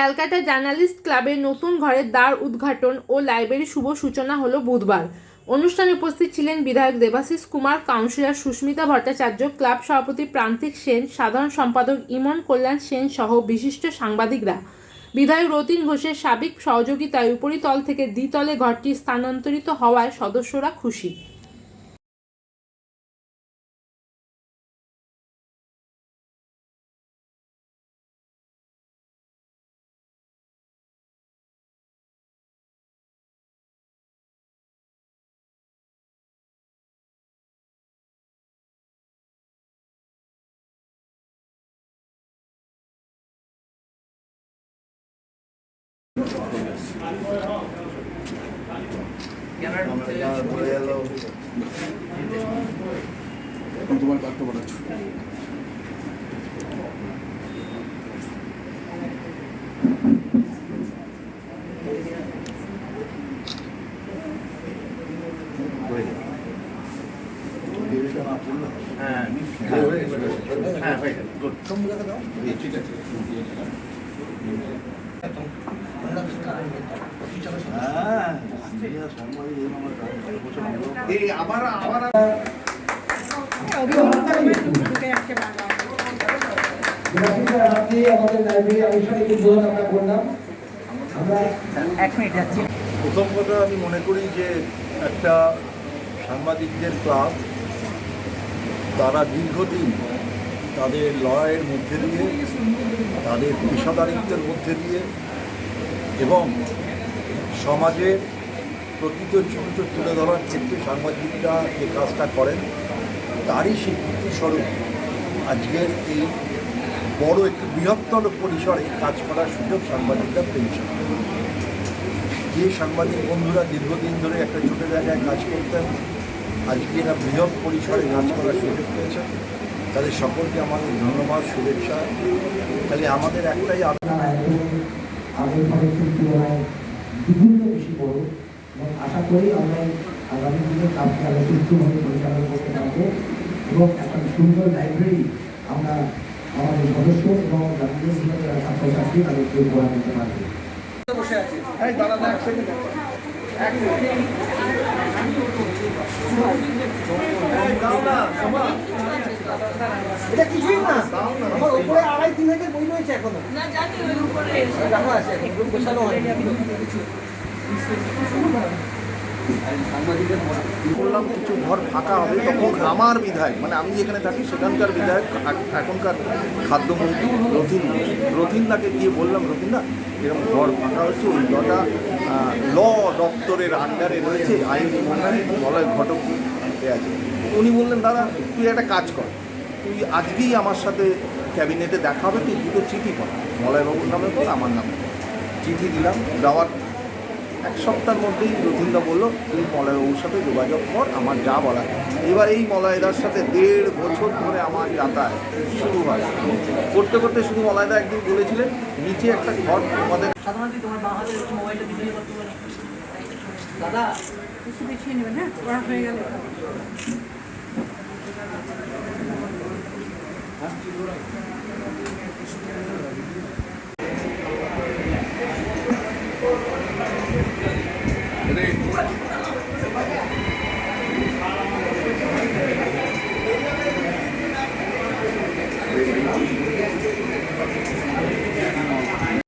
Calcutta journalist ক্লাবের নতুন ঘরের দ্বার উদ্ঘাটন ও লাইব্রেরি শুভ সূচনা হলো বুধবার। অনুষ্ঠানে উপস্থিত ছিলেন বিধায়ক দেবাশিস কুমার, কাউন্সিলর সুস্মিতা ভট্টাচার্য, ক্লাব সভাপতি প্রান্তিক সেন, সাধারণ সম্পাদক ইমন কল্যাণ সেন সহ বিশিষ্ট সাংবাদিকরা। বিধায়ক রতিন ঘোষের সাবেক সহযোগিতায় উপরিতল থেকে দ্বিতলে ঘরটি স্থানান্তরিত হওয়ায় সদস্যরা খুশি। তোমার কাটতে পাঠাচ্ছ হ্যাঁ হ্যাঁ ঠিক আছে এই আবার আবার আপনি আমাদের লাইব্রেরি আনুষ্ঠানিক উদ্বোধন আমরা করলাম আমরা প্রথম কথা আমি মনে করি যে একটা সাংবাদিকদের ক্লাব তারা দীর্ঘদিন তাদের লড়াইয়ের মধ্যে দিয়ে তাদের পেশাদারিত্বের মধ্যে দিয়ে এবং সমাজের প্রকৃত চিত্র তুলে ধরার ক্ষেত্রে সাংবাদিকরা যে কাজটা করেন তারই স্বীকৃতি স্বরূপ আজকের এই বড় একটি বৃহত্তর পরিসরে কাজ করার সুযোগ সাংবাদিকরা পেয়েছে যে সাংবাদিক বন্ধুরা দীর্ঘদিন ধরে একটা ছোটো জায়গায় কাজ করতেন আজকে এরা বৃহৎ পরিসরে কাজ করার সুযোগ পেয়েছেন তাদের সকলকে আমাদের ধন্যবাদ শুভেচ্ছা তাহলে আমাদের একটাই আবেদন, দ্বিগুণ বেশি বড় এবং আশা করি আমরা আগামী দিনে কাজকে আরও সুস্থভাবে পরিচালনা করতে পারব এবং একটা সুন্দর লাইব্রেরি আমরা আমাদের সদস্য এবং জাতীয় যারা ছাত্রছাত্রী তাদেরকে উপহার দিতে পারব। এটা কিছুই না আমার উপরে আড়াই তিন হাজার বই রয়েছে এখনও রাখা আছে। গোছানো হয়নি বললাম, কিছু ঘর ফাঁকা হবে। তখন আমার বিধায়ক মানে আমি যেখানে থাকি, সেখানকার বিধায়ক এখ- এখনকার খাদ্যমন্ত্রী রথিন রথিন দাকে গিয়ে বললাম, রথিন দা, এরকম ঘর ফাঁকা হচ্ছে ওই লটা ল দপ্তরের আন্ডারে রয়েছে, আইনি মন্ডারে মলয় ঘটক আছে। উনি বললেন, দাদা, তুই একটা কাজ কর। তুই আজকেই আমার সাথে ক্যাবিনেটে দেখা হবে, তুই দুটো চিঠি কর মলয়বাবুর নামে বল, আমার নামে। চিঠি দিলাম, দেওয়ার এক সপ্তাহের মধ্যেই রথিনদা বলল তুই মলয়বাবুর সাথে যোগাযোগ কর আমার যা বলার। এবার এই মলয়দার সাথে দেড় বছর ধরে আমার যাতায়াত শুরু হয়। করতে করতে শুধু মলয়দা একদিন বলেছিলেন নিচে একটা ঘর তোমাদের দাদা? কিছু পিছিয়ে নেবেন হ্যাঁ? হয়ে গেলে।